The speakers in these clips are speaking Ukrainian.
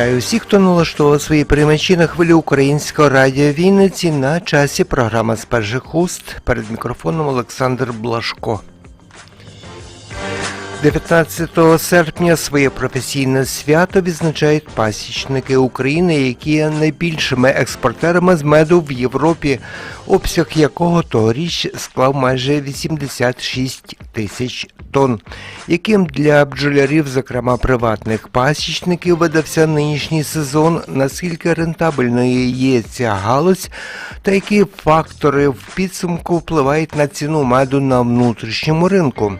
Вітаю всіх, хто налаштував свої приймачі на хвилі українського радіо Вінниці на часі програма з перших уст. Перед мікрофоном Олександр Блашко. 19 серпня своє професійне свято відзначають пасічники України, які є найбільшими експортерами з меду в Європі, обсяг якого тогоріч склав майже 86 тисяч тонн, яким для бджолярів, зокрема приватних пасічників, видався нинішній сезон, наскільки рентабельною є ця галузь, та які фактори в підсумку впливають на ціну меду на внутрішньому ринку.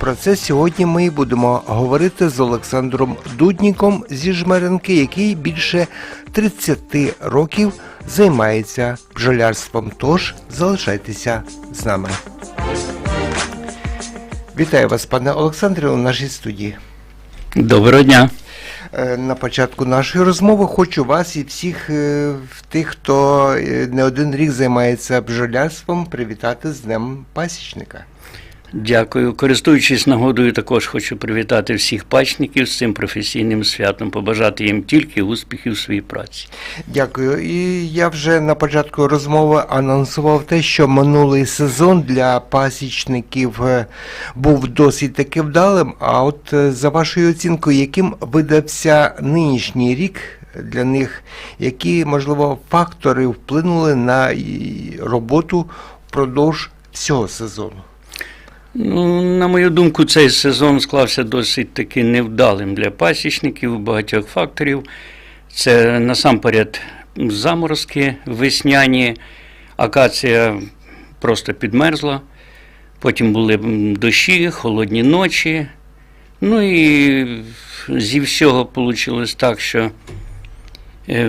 Про це сьогодні ми і будемо говорити з Олександром Дудніком зі Жмеренки, який більше 30 років займається бджолярством. Тож залишайтеся з нами. Вітаю вас, пане Олександре, у нашій студії. Доброго дня. Е, На початку нашої розмови хочу вас і всіх е, тих, хто е, не один рік займається бджолярством, привітати з Днем пасічника. Дякую. Користуючись нагодою, також хочу привітати всіх пачників з цим професійним святом, побажати їм тільки успіхів в своїй праці. Дякую. І я вже на початку розмови анонсував те, що минулий сезон для пасічників е, був досить таки вдалим. А от е, за вашою оцінкою, яким видався нинішній рік для них, які, можливо, фактори вплинули на роботу впродовж всього сезону? Ну, на мою думку, цей сезон склався досить таки невдалим для пасічників багатьох факторів. Це насамперед заморозки весняні, акація просто підмерзла. Потім були дощі, холодні ночі. Ну і зі всього вийшло так, що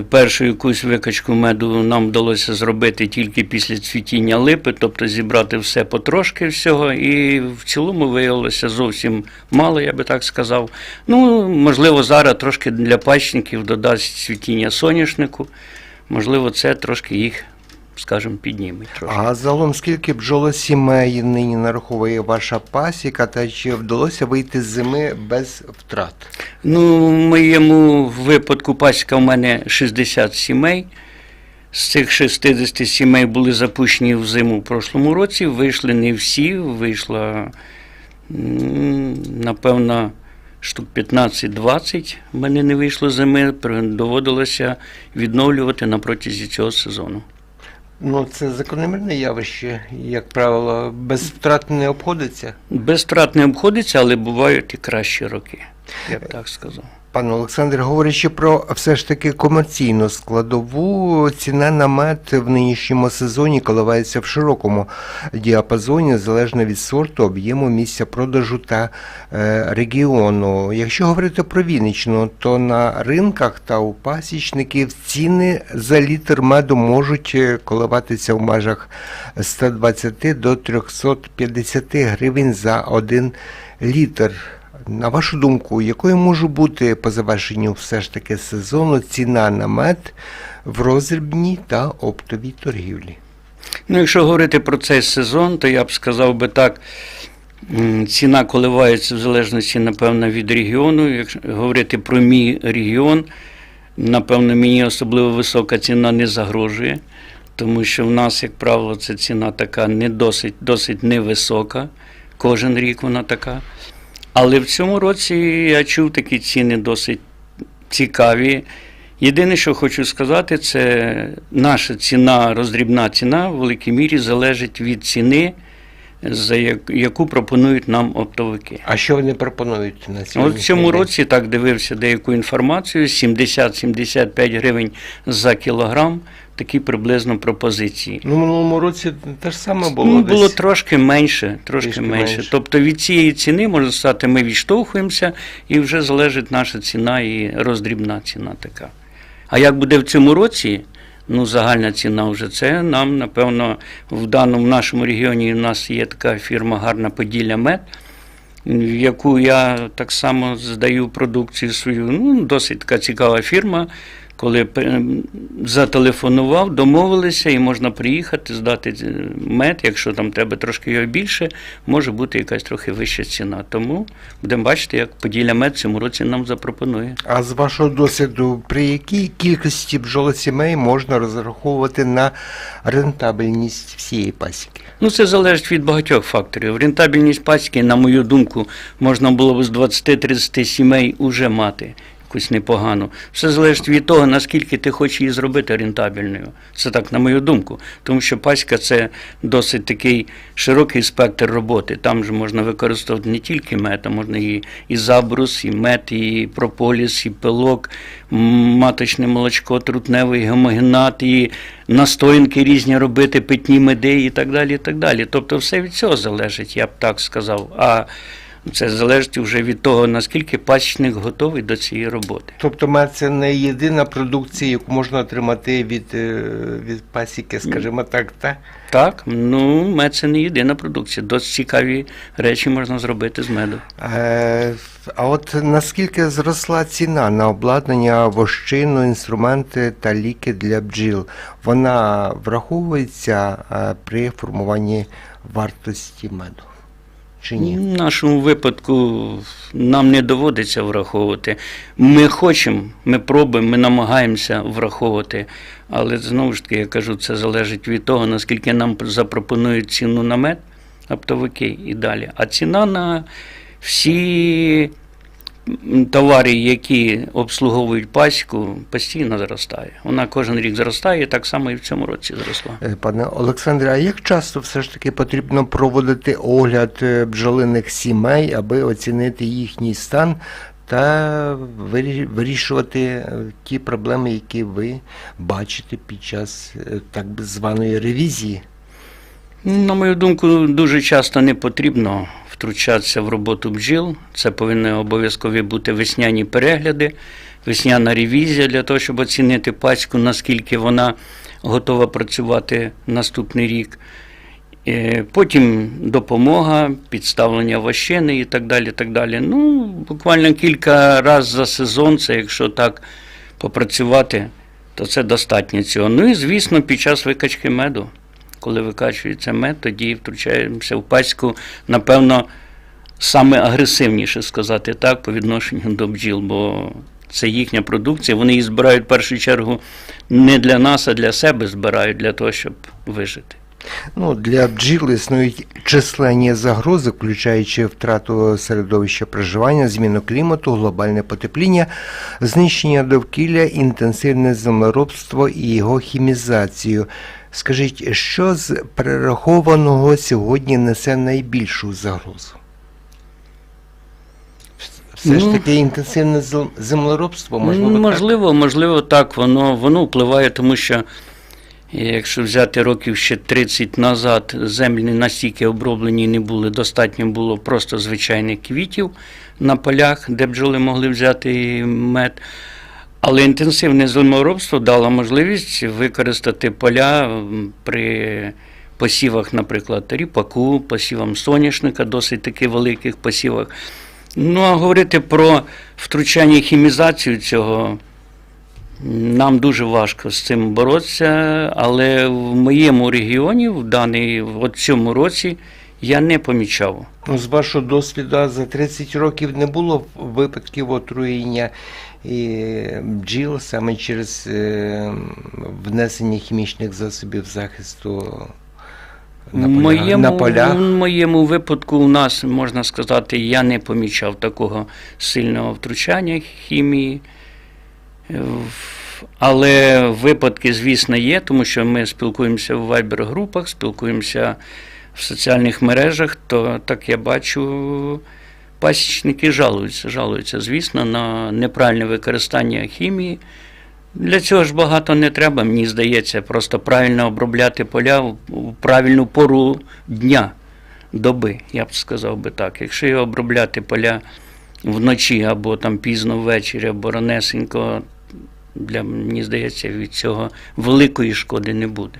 першу якусь викачку меду нам вдалося зробити тільки після цвітіння липи, тобто зібрати все потрошки всього, і в цілому виявилося зовсім мало, я би так сказав. Ну, можливо, зараз трошки для пачників додасть цвітіння соняшнику, можливо, це трошки їх, скажімо, підніме. Трошки. А загалом скільки бджолосімей нині нараховує ваша пасіка, та чи вдалося вийти з зими без втрат? Ну, в моєму випадку пасіка в мене 60 сімей. З цих 60 сімей були запущені в зиму в прошлому році. Вийшли не всі, вийшло, напевно, штук 15-20 в мене не вийшло зими. Доводилося відновлювати на протязі цього сезону. Ну, це закономірне явище, як правило, без втрат не обходиться. Без втрат не обходиться, але бувають і кращі роки, я б так сказав. Пане Олександр, говорячи про все ж таки комерційну складову, ціна на мед в нинішньому сезоні коливається в широкому діапазоні, залежно від сорту, об'єму місця продажу та е, регіону. Якщо говорити про Вінниччину, то на ринках та у пасічників ціни за літр меду можуть е, коливатися в межах 120 до 350 гривень за один літр. На вашу думку, якою може бути по завершенню все ж таки сезону ціна на мед в роздрібній та оптовій торгівлі? Ну, якщо говорити про цей сезон, то я б сказав би так, ціна коливається в залежності, напевно, від регіону. Якщо говорити про мій регіон, напевно, мені особливо висока ціна не загрожує, тому що в нас, як правило, ця ціна така не досить, досить невисока. Кожен рік вона така. Але в цьому році я чув такі ціни досить цікаві. Єдине, що хочу сказати, це наша ціна, роздрібна ціна в великій мірі залежить від ціни, за як- яку пропонують нам оптовики. А що вони пропонують на От в цьому році так дивився деяку інформацію: 70-75 гривень за кілограм, такі приблизно пропозиції. Ну, минулому році те ж саме було. Ну, десь. було трошки менше, трошки Трішки менше. менше. Тобто від цієї ціни, можна сказати, ми відштовхуємося і вже залежить наша ціна і роздрібна ціна така. А як буде в цьому році, ну загальна ціна вже це нам, напевно, в даному в нашому регіоні у нас є така фірма Гарна Поділля Мед, в яку я так само здаю продукцію свою. Ну, досить така цікава фірма. Коли е, зателефонував, домовилися і можна приїхати, здати е, мед. Якщо там треба трошки його більше, може бути якась трохи вища ціна. Тому будемо бачити, як Поділля мед в цьому році нам запропонує. А з вашого досвіду, при якій кількості бджолосімей можна розраховувати на рентабельність всієї пасіки? Ну, це залежить від багатьох факторів. Рентабельність пасіки, на мою думку, можна було б з 20-30 сімей уже мати якусь непогану. Все залежить від того, наскільки ти хочеш її зробити рентабельною. Це так, на мою думку. Тому що пасіка це досить такий широкий спектр роботи. Там же можна використовувати не тільки мед, а можна і, і забрус, і мед, і прополіс, і пилок, маточне молочко, трутневий гомогенат, і настоянки різні робити, питні меди і так далі. і так далі. Тобто все від цього залежить, я б так сказав. А це залежить вже від того, наскільки пасічник готовий до цієї роботи. Тобто мед це не єдина продукція, яку можна отримати від, е, від пасіки, скажімо так, так? Так, ну мед це не єдина продукція. Досить цікаві речі можна зробити з меду. Е, А от наскільки зросла ціна на обладнання, вощину, інструменти та ліки для бджіл? Вона враховується е, при формуванні вартості меду? Чи ні? В нашому випадку нам не доводиться враховувати. Ми хочемо, ми пробуємо, ми намагаємося враховувати. Але знову ж таки, я кажу, це залежить від того, наскільки нам запропонують ціну на мед, оптовики і далі. А ціна на всі м, товари, які обслуговують пасіку, постійно зростає. Вона кожен рік зростає, так само і в цьому році зросла. Е, Пане Олександре, а як часто все ж таки потрібно проводити огляд е, бджолиних сімей, аби оцінити їхній стан та вирішувати е, ті проблеми, які ви бачите під час так званої ревізії? На мою думку, дуже часто не потрібно втручатися в роботу бджіл. Це повинні обов'язкові бути весняні перегляди, весняна ревізія для того, щоб оцінити паську, наскільки вона готова працювати наступний рік. Е, Потім допомога, підставлення вощини і так далі. так далі. Ну, буквально кілька разів за сезон, це якщо так попрацювати, то це достатньо цього. Ну і звісно, під час викачки меду коли викачується мед, тоді втручаємося в паську, напевно, саме агресивніше сказати так, по відношенню до бджіл, бо це їхня продукція. Вони її збирають в першу чергу не для нас, а для себе збирають, для того, щоб вижити. Ну, для бджіл існують численні загрози, включаючи втрату середовища проживання, зміну клімату, глобальне потепління, знищення довкілля, інтенсивне землеробство і його хімізацію. Скажіть, що з перерахованого сьогодні несе найбільшу загрозу? Все ж Ну, таки інтенсивне землеробство, можливо, так? можливо, можливо, так, воно, воно впливає, тому що якщо взяти років ще 30 назад, землі настільки оброблені не були, достатньо було просто звичайних квітів на полях, де бджоли могли взяти мед. Але інтенсивне землеробство дало можливість використати поля при посівах, наприклад, ріпаку, посівам соняшника, досить таки великих посівах. Ну, а говорити про втручання і хімізацію цього нам дуже важко з цим боротися, але в моєму регіоні, в даний в цьому році, я не помічав. Ну, з вашого досвіду за 30 років не було випадків отруєння і бджіл саме через е, внесення хімічних засобів захисту на моєму, на полях. в моєму випадку у нас, можна сказати, я не помічав такого сильного втручання хімії. Але випадки, звісно, є, тому що ми спілкуємося в вайбер-групах, спілкуємося в соціальних мережах, то так я бачу, пасічники жалуються, жалуються, звісно, на неправильне використання хімії. Для цього ж багато не треба, мені здається, просто правильно обробляти поля в правильну пору дня, доби, я б сказав би так. Якщо його обробляти поля вночі або там пізно ввечері, або ранесенько, для, мені здається, від цього великої шкоди не буде.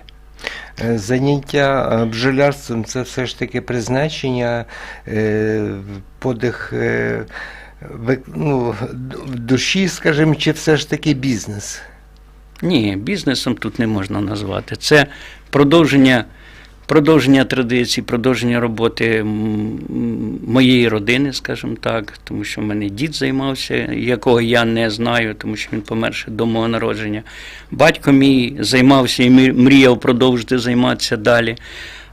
Е, Заняття е, бджолярством це все ж таки призначення, е, подих ну, душі, скажімо, чи все ж таки бізнес? Ні, бізнесом тут не можна назвати. Це продовження, продовження традицій, продовження роботи моєї родини, скажімо так, тому що в мене дід займався, якого я не знаю, тому що він помер ще до мого народження. Батько мій займався і мріяв продовжити займатися далі.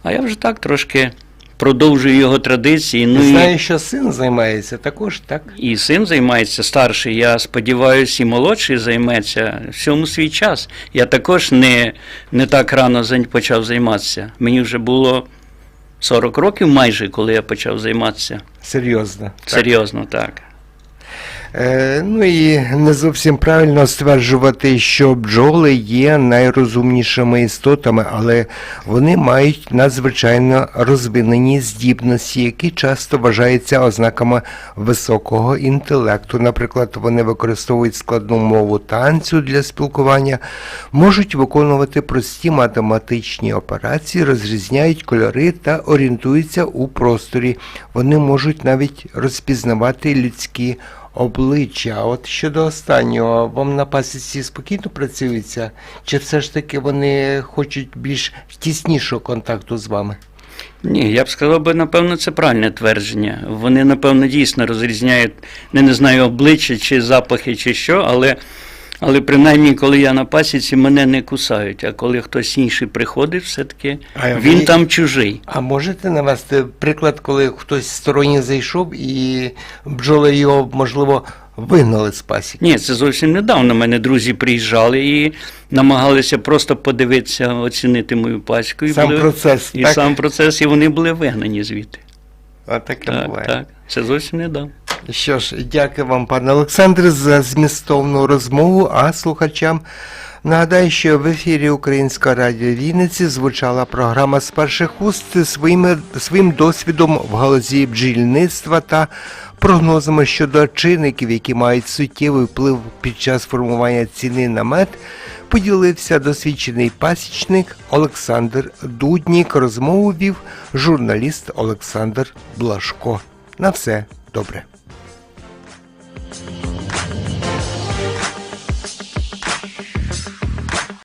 А я вже так трошки продовжую його традиції. Ну, і... Знаю, що син займається також, так? І син займається старший, я сподіваюся, і молодший займеться всьому свій час. Я також не, не так рано зай- почав займатися. Мені вже було 40 років майже, коли я почав займатися. Серйозно. Так. Серйозно, так. Е, ну і не зовсім правильно стверджувати, що бджоли є найрозумнішими істотами, але вони мають надзвичайно розвинені здібності, які часто вважаються ознаками високого інтелекту. Наприклад, вони використовують складну мову танцю для спілкування, можуть виконувати прості математичні операції, розрізняють кольори та орієнтуються у просторі. Вони можуть навіть розпізнавати людські обличчя. А От щодо останнього, вам на пасіці спокійно працюється? Чи все ж таки вони хочуть більш тіснішого контакту з вами? Ні, я б сказав би, напевно, це правильне твердження. Вони, напевно, дійсно розрізняють, не, не знаю, обличчя чи запахи, чи що, але, але принаймні, коли я на пасіці, мене не кусають. А коли хтось інший приходить, все-таки А ви- він там чужий. А можете навести приклад, коли хтось сторонній зайшов і бджоли його, можливо, вигнали з пасіки? Ні, це зовсім недавно. Мене друзі приїжджали і намагалися просто подивитися, оцінити мою паську. І, Сам були- процес, і так? сам процес, і вони були вигнані звідти. А таке Так, буває. так. Це зовсім недавно. Що ж, дякую вам, пане Олександр, за змістовну розмову. А слухачам нагадаю, що в ефірі Українського радіо Вінниці звучала програма з перших уст своїми, своїм досвідом в галузі бджільництва та прогнозами щодо чинників, які мають суттєвий вплив під час формування ціни на мед. Поділився досвідчений пасічник Олександр Дуднік. Розмову вів журналіст Олександр Блашко. На все добре. Bye.